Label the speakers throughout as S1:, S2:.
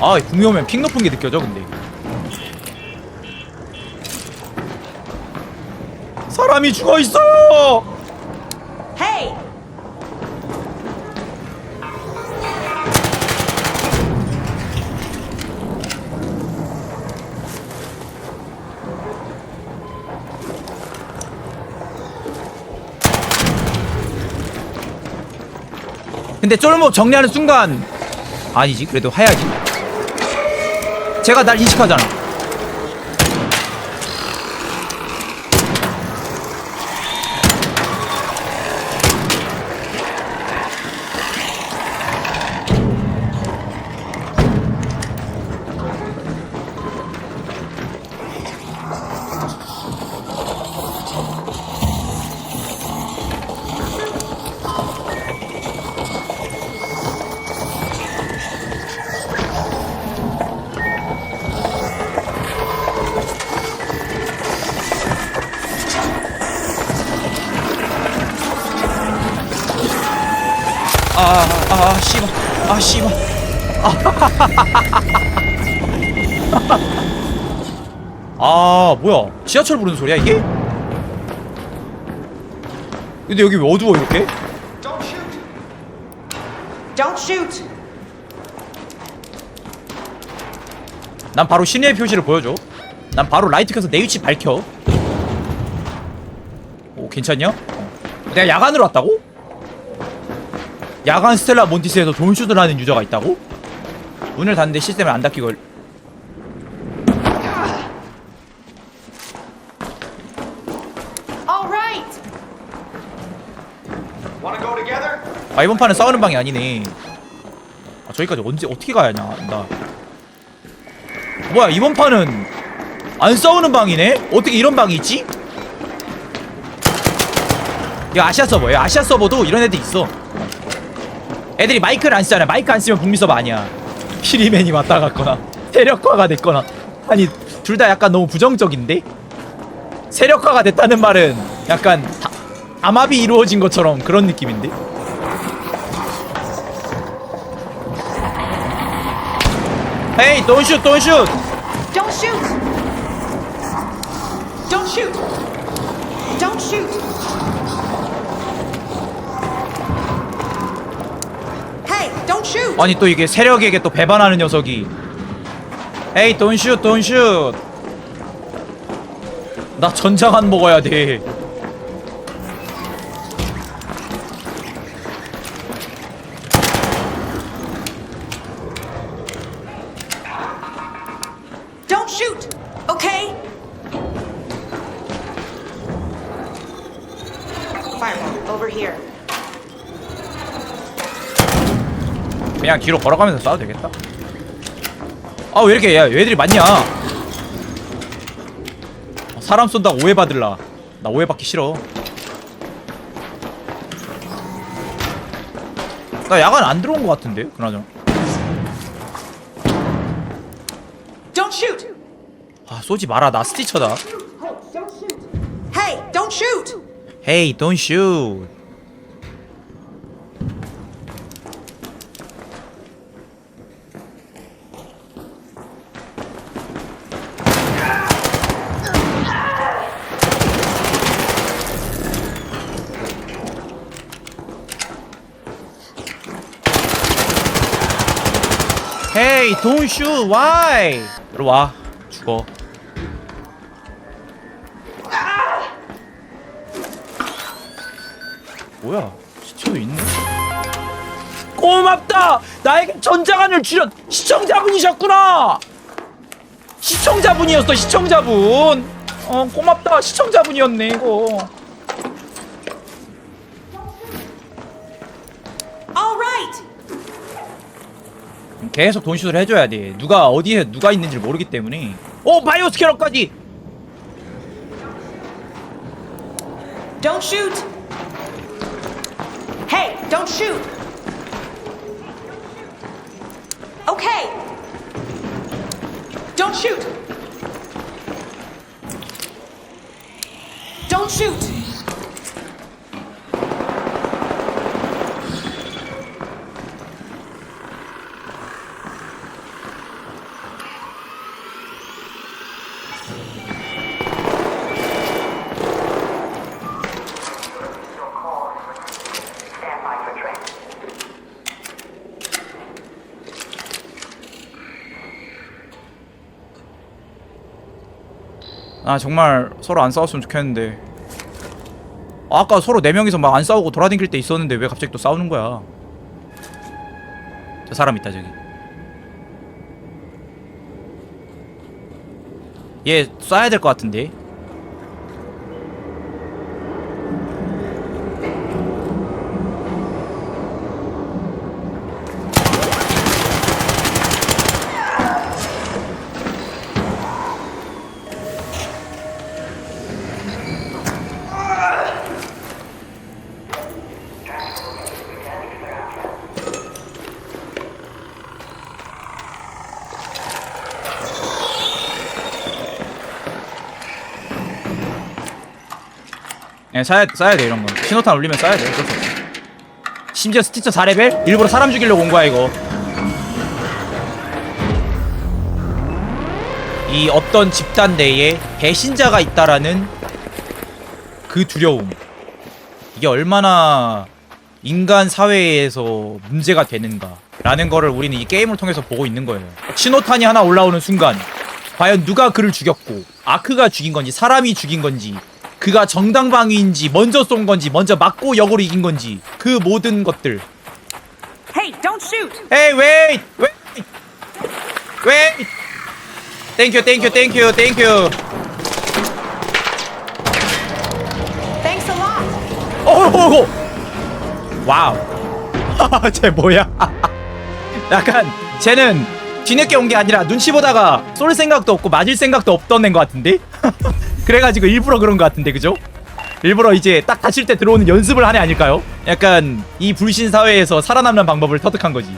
S1: 아 북미 오면 픽 높은 게 느껴져 근데. 사람이 죽어 있어!
S2: Hey!
S1: 근데 쫄목 정리하는 순간 아니지 그래도 해야지 제가 날 인식하잖아 아아 씨발 아 씨발 아 뭐야 지하철 부르는 소리야 이게? 근데 여기 왜 어두워 이렇게?
S3: Don't shoot!
S2: Don't shoot!
S1: 난 바로 신의 표시를 보여줘 난 바로 라이트 켜서 내 위치 밝혀 오 괜찮냐? 어. 내가 야간으로 왔다고? 야간 스텔라 몬티스에서 돈슈드를 하는 유저가 있다고? 문을 닫는데 시스템을 안 닫히고
S3: go together?
S1: 아 이번 판은 싸우는 방이 아니네 아 저기까지 언제 어떻게 가야 하냐 나 뭐야 이번 판은 안 싸우는 방이네? 어떻게 이런 방이 있지? 이거 아시아 서버예요 아시아 서버도 이런 애들 있어 애들이 마이크를 안 쓰잖아 마이크 안 쓰면 북미 서버 아니야 키리맨이 왔다 갔거나 세력화가 됐거나 아니 둘 다 약간 너무 부정적인데? 세력화가 됐다는 말은 약간 다, 암압이 이루어진 것처럼 그런 느낌인데? Shoot, don't shoot.
S2: Don't shoot! Don't shoot! Don't shoot!
S1: 아니 또 이게 세력에게 또 배반하는 녀석이. Shoot, don't shoot. 나 전장한 먹어야 돼. 그냥 뒤로 걸어가면서 싸도 되겠다. 아 왜 이렇게 야 얘들이 많냐? 어, 사람 쏜다고 오해받을라. 나 오해받기 싫어. 나 야간 안 들어온 것 같은데 그나저나.
S2: Don't shoot!
S1: 아 쏘지 마라 나 스티처다.
S2: Hey, don't shoot!
S1: Hey, don't shoot. Hey, don't shoot. Why? 들어와. 죽어. 뭐야? 시체도 있네. 고맙다. 나에게 전장안을 주셨 시청자분이셨구나. 시청자분이었어. 시청자분. 어 고맙다. 시청자분이었네 이거. 계속 돈슛을 해줘야 돼. 누가 어디에 누가 있는지 모르기 때문에. 오 바이오 스캐너까지.
S2: Don't shoot! Hey, don't shoot! Okay! Don't shoot! Don't shoot!
S1: 아 정말 서로 안 싸웠으면 좋겠는데. 아, 아까 서로 네 명이서 막 안 싸우고 돌아다닐 때 있었는데 왜 갑자기 또 싸우는 거야? 저 사람 있다 저기. 얘 쏴야 될 것 같은데 예, 쏴야, 쏴야 돼 이런 건. 신호탄 울리면 쏴야 돼 어쩔 수 없어. 심지어 스티처 4레벨? 일부러 사람 죽이려고 온 거야 이거. 이 어떤 집단 내에 배신자가 있다라는 그 두려움. 이게 얼마나 인간 사회에서 문제가 되는가. 라는 거를 우리는 이 게임을 통해서 보고 있는 거예요. 신호탄이 하나 올라오는 순간 과연 누가 그를 죽였고 아크가 죽인 건지 사람이 죽인 건지 그가 정당방위인지 먼저 쏜 건지 먼저 맞고 역으로 이긴 건지 그 모든 것들.
S2: Hey, don't shoot.
S1: Hey wait wait. Wait. Thank you thank you thank you thank you.
S2: Thanks a lot.
S1: 어이구 와우 쟤 뭐야? 약간 쟤는 뒤늦게 온 게 아니라 눈치 보다가 쏠 생각도 없고 맞을 생각도 없던 애인 것 같은데 그래가지고 일부러 그런 것 같은데 그죠? 일부러 이제 딱 다칠 때 들어오는 연습을 한애 아닐까요? 약간 이 불신 사회에서 살아남는 방법을 터득한 거지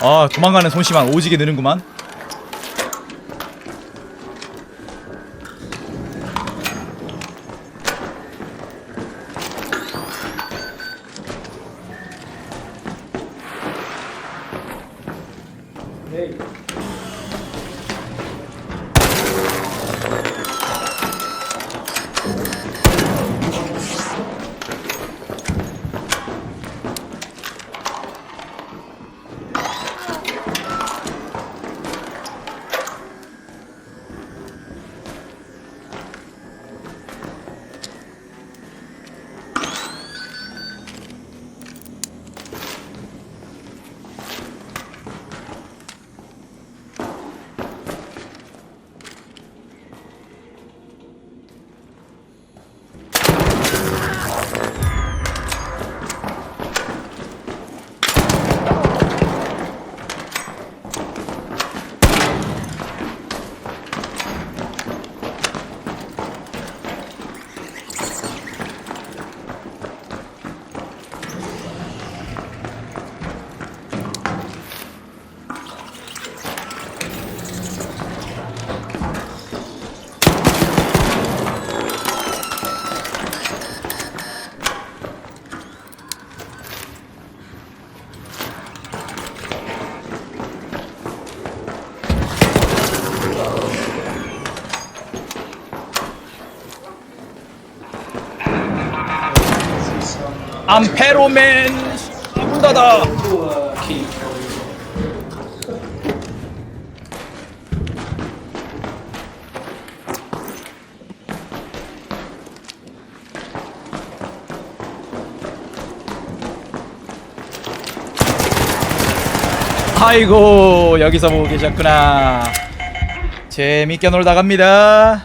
S1: 아 도망가는 손씨만 오지게 느는구만 암페로맨 문 닫아 아이고 여기서 보고 계셨구나. 재밌게 놀다 갑니다